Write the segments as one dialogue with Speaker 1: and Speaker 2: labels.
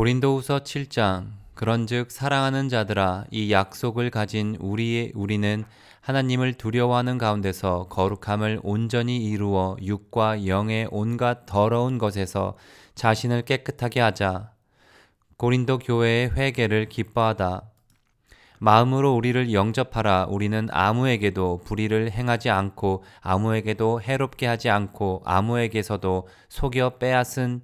Speaker 1: 고린도후서 7장 그런즉 사랑하는 자들아 이 약속을 가진 우리의 우리는 하나님을 두려워하는 가운데서 거룩함을 온전히 이루어 육과 영의 온갖 더러운 것에서 자신을 깨끗하게 하자. 고린도 교회의 회개를 기뻐하다. 마음으로 우리를 영접하라. 우리는 아무에게도 불의를 행하지 않고 아무에게도 해롭게 하지 않고 아무에게서도 속여 빼앗은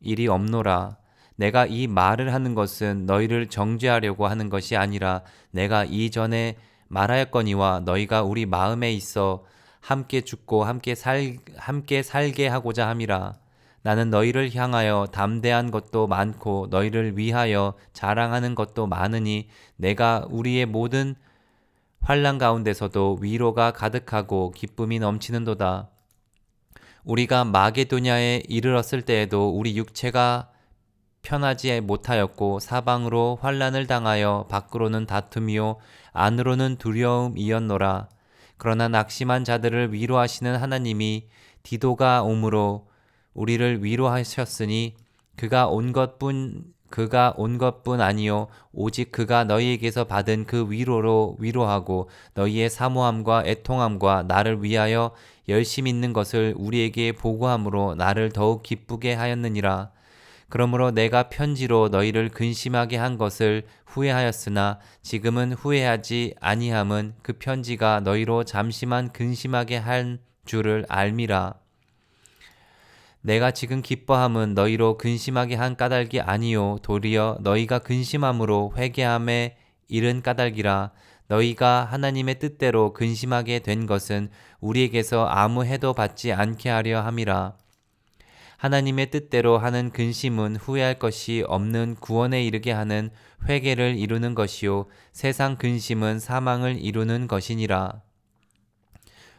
Speaker 1: 일이 없노라. 내가 이 말을 하는 것은 너희를 정죄하려고 하는 것이 아니라 내가 이전에 말하였거니와 너희가 우리 마음에 있어 함께 죽고 함께 살 함께 살게 하고자 함이라. 나는 너희를 향하여 담대한 것도 많고 너희를 위하여 자랑하는 것도 많으니 내가 우리의 모든 환란 가운데서도 위로가 가득하고 기쁨이 넘치는도다. 우리가 마게도냐에 이르렀을 때에도 우리 육체가 편하지 못하였고 사방으로 환란을 당하여 밖으로는 다툼이요 안으로는 두려움이었노라. 그러나 낙심한 자들을 위로하시는 하나님이 디도가 오므로 우리를 위로하셨으니 그가 온 것뿐 그가 온 것뿐 아니요 오직 그가 너희에게서 받은 그 위로로 위로하고 너희의 사모함과 애통함과 나를 위하여 열심 있는 것을 우리에게 보고함으로 나를 더욱 기쁘게 하였느니라. 그러므로 내가 편지로 너희를 근심하게 한 것을 후회하였으나 지금은 후회하지 아니함은 그 편지가 너희로 잠시만 근심하게 한 줄을 알미라. 내가 지금 기뻐함은 너희로 근심하게 한 까닭이 아니요 도리어 너희가 근심함으로 회개함에 이른 까닭이라 너희가 하나님의 뜻대로 근심하게 된 것은 우리에게서 아무 해도 받지 않게 하려 함이라 하나님의 뜻대로 하는 근심은 후회할 것이 없는 구원에 이르게 하는 회개를 이루는 것이요 세상 근심은 사망을 이루는 것이니라.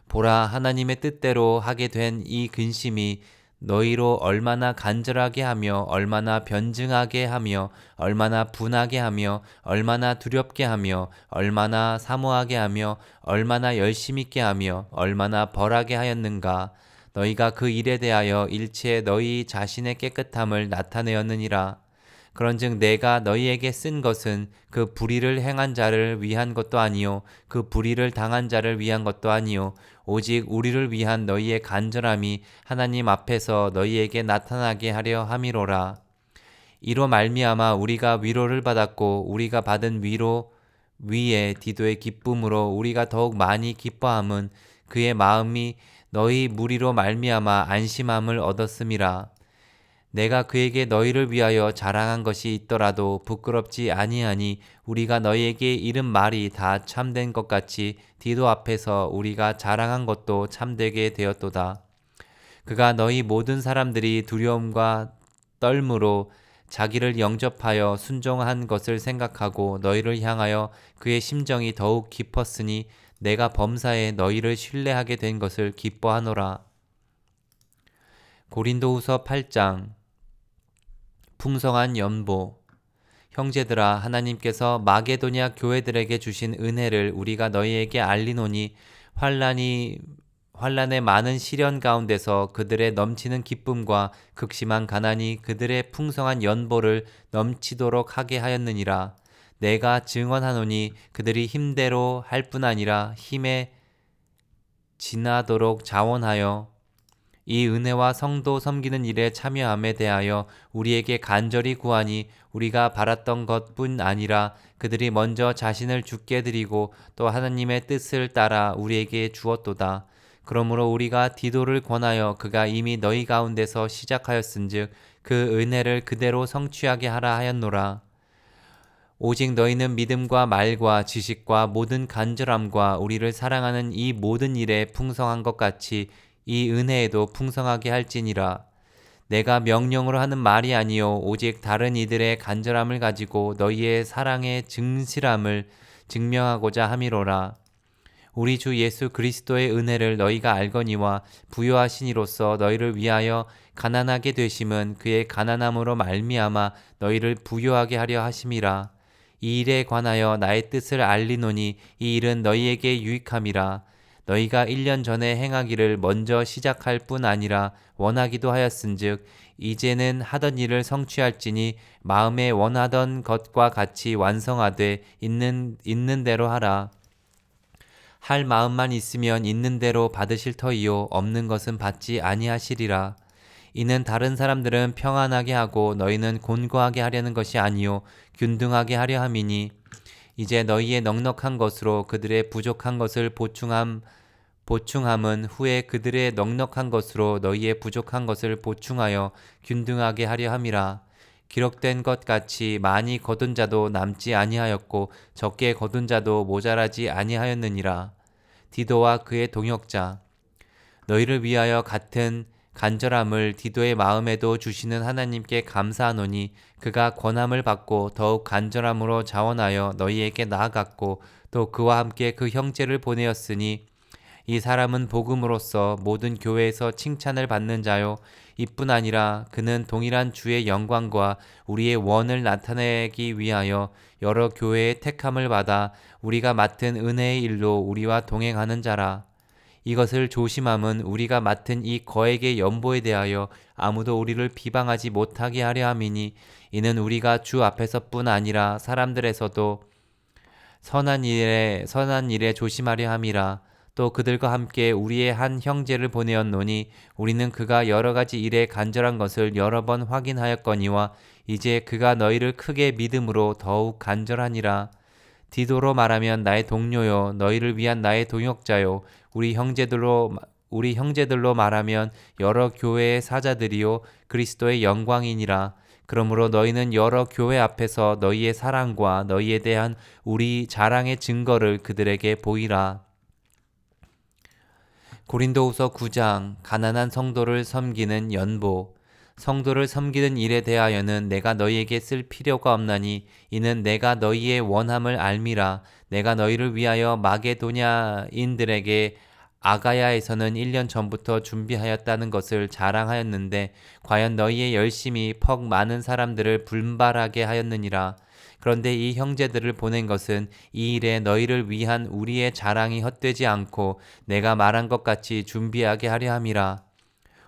Speaker 1: 보라 하나님의 뜻대로 하게 된 이 근심이 너희로 얼마나 간절하게 하며 얼마나 변증하게 하며 얼마나 분하게 하며 얼마나 두렵게 하며 얼마나 사모하게 하며 얼마나 열심 있게 하며 얼마나 벌하게 하였는가 너희가 그 일에 대하여 일체 너희 자신의 깨끗함을 나타내었느니라. 그런즉 내가 너희에게 쓴 것은 그 불의를 행한 자를 위한 것도 아니요 그 불의를 당한 자를 위한 것도 아니요. 오직 우리를 위한 너희의 간절함이 하나님 앞에서 너희에게 나타나게 하려 함이로라. 이로 말미암아 우리가 위로를 받았고 우리가 받은 위로 위에 디도의 기쁨으로 우리가 더욱 많이 기뻐함은 그의 마음이 너희 무리로 말미암아 안심함을 얻었음이라 내가 그에게 너희를 위하여 자랑한 것이 있더라도 부끄럽지 아니하니 우리가 너희에게 이른 말이 다 참된 것 같이 디도 앞에서 우리가 자랑한 것도 참되게 되었도다. 그가 너희 모든 사람들이 두려움과 떨므로 자기를 영접하여 순종한 것을 생각하고 너희를 향하여 그의 심정이 더욱 깊었으니 내가 범사에 너희를 신뢰하게 된 것을 기뻐하노라. 고린도후서 8장. 풍성한 연보. 형제들아 하나님께서 마게도냐 교회들에게 주신 은혜를 우리가 너희에게 알리노니 환란이 환란의 많은 시련 가운데서 그들의 넘치는 기쁨과 극심한 가난이 그들의 풍성한 연보를 넘치도록 하게 하였느니라 내가 증언하노니 그들이 힘대로 할 뿐 아니라 힘에 지나도록 자원하여 이 은혜와 성도 섬기는 일에 참여함에 대하여 우리에게 간절히 구하니 우리가 바랐던 것뿐 아니라 그들이 먼저 자신을 죽게 드리고 또 하나님의 뜻을 따라 우리에게 주었도다. 그러므로 우리가 디도를 권하여 그가 이미 너희 가운데서 시작하였은즉 그 은혜를 그대로 성취하게 하라 하였노라. 오직 너희는 믿음과 말과 지식과 모든 간절함과 우리를 사랑하는 이 모든 일에 풍성한 것 같이 이 은혜에도 풍성하게 할지니라. 내가 명령으로 하는 말이 아니요 오직 다른 이들의 간절함을 가지고 너희의 사랑의 증실함을 증명하고자 함이로라. 우리 주 예수 그리스도의 은혜를 너희가 알거니와 부요하신 이로서 너희를 위하여 가난하게 되심은 그의 가난함으로 말미암아 너희를 부요하게 하려 하심이라. 이 일에 관하여 나의 뜻을 알리노니 이 일은 너희에게 유익함이라. 너희가 1년 전에 행하기를 먼저 시작할 뿐 아니라 원하기도 하였은즉 이제는 하던 일을 성취할지니 마음에 원하던 것과 같이 완성하되 있는 있는 대로 하라. 할 마음만 있으면 있는 대로 받으실 터이요 없는 것은 받지 아니하시리라. 이는 다른 사람들은 평안하게 하고 너희는 곤고하게 하려는 것이 아니요 균등하게 하려 함이니 이제 너희의 넉넉한 것으로 그들의 부족한 것을 보충함 보충함은 후에 그들의 넉넉한 것으로 너희의 부족한 것을 보충하여 균등하게 하려 함이라. 기록된 것 같이 많이 거둔 자도 남지 아니하였고 적게 거둔 자도 모자라지 아니하였느니라. 디도와 그의 동역자 너희를 위하여 같은 간절함을 디도의 마음에도 주시는 하나님께 감사하노니 그가 권함을 받고 더욱 간절함으로 자원하여 너희에게 나아갔고 또 그와 함께 그 형제를 보내었으니 이 사람은 복음으로써 모든 교회에서 칭찬을 받는 자요. 이뿐 아니라 그는 동일한 주의 영광과 우리의 원을 나타내기 위하여 여러 교회의 택함을 받아 우리가 맡은 은혜의 일로 우리와 동행하는 자라. 이것을 조심함은 우리가 맡은 이 거액의 연보에 대하여 아무도 우리를 비방하지 못하게 하려 함이니 이는 우리가 주 앞에서뿐 아니라 사람들에서도 선한 일에 선한 일에 조심하려 함이라. 또 그들과 함께 우리의 한 형제를 보내었노니 우리는 그가 여러 가지 일에 간절한 것을 여러 번 확인하였거니와 이제 그가 너희를 크게 믿음으로 더욱 간절하니라 디도로 말하면 나의 동료요 너희를 위한 나의 동역자요. 우리 형제들로 우리 형제들로 말하면 여러 교회의 사자들이요 그리스도의 영광이니라. 그러므로 너희는 여러 교회 앞에서 너희의 사랑과 너희에 대한 우리 자랑의 증거를 그들에게 보이라. 고린도후서 9장 가난한 성도를 섬기는 연보 성도를 섬기는 일에 대하여는 내가 너희에게 쓸 필요가 없나니 이는 내가 너희의 원함을 알미라 내가 너희를 위하여 마게도냐인들에게 아가야에서는 1년 전부터 준비하였다는 것을 자랑하였는데 과연 너희의 열심이 퍽 많은 사람들을 분발하게 하였느니라 그런데 이 형제들을 보낸 것은 이 일에 너희를 위한 우리의 자랑이 헛되지 않고 내가 말한 것 같이 준비하게 하려 함이라.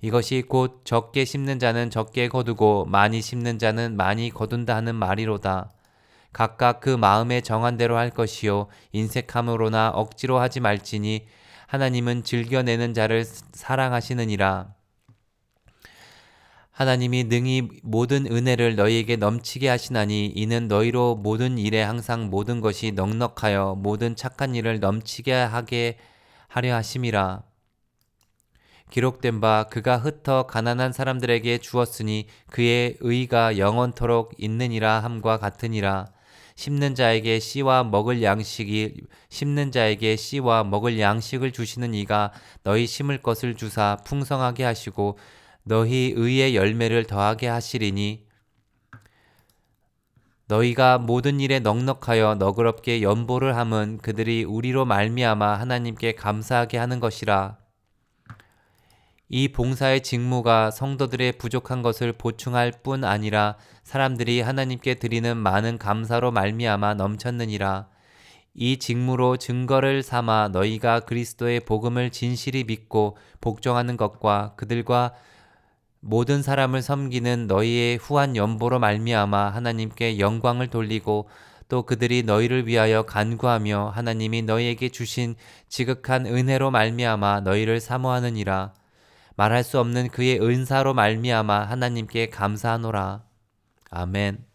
Speaker 1: 이것이 곧 적게 심는 자는 적게 거두고 많이 심는 자는 많이 거둔다 하는 말이로다. 각각 그 마음에 정한 대로 할 것이요 인색함으로나 억지로 하지 말지니 하나님은 즐겨내는 자를 사랑하시느니라. 하나님이 능히 모든 은혜를 너희에게 넘치게 하시나니 이는 너희로 모든 일에 항상 모든 것이 넉넉하여 모든 착한 일을 넘치게 하게 하려 하심이라. 기록된 바 그가 흩어 가난한 사람들에게 주었으니 그의 의가 영원토록 있느니라 함과 같으니라. 심는 자에게 씨와 먹을 양식이 심는 자에게 씨와 먹을 양식을 주시는 이가 너희 심을 것을 주사 풍성하게 하시고 너희 의의 열매를 더하게 하시리니 너희가 모든 일에 넉넉하여 너그럽게 연보를 함은 그들이 우리로 말미암아 하나님께 감사하게 하는 것이라. 이 봉사의 직무가 성도들의 부족한 것을 보충할 뿐 아니라 사람들이 하나님께 드리는 많은 감사로 말미암아 넘쳤느니라. 이 직무로 증거를 삼아 너희가 그리스도의 복음을 진실히 믿고 복종하는 것과 그들과 모든 사람을 섬기는 너희의 후한 연보로 말미암아 하나님께 영광을 돌리고 또 그들이 너희를 위하여 간구하며 하나님이 너희에게 주신 지극한 은혜로 말미암아 너희를 사모하느니라 말할 수 없는 그의 은사로 말미암아 하나님께 감사하노라 아멘.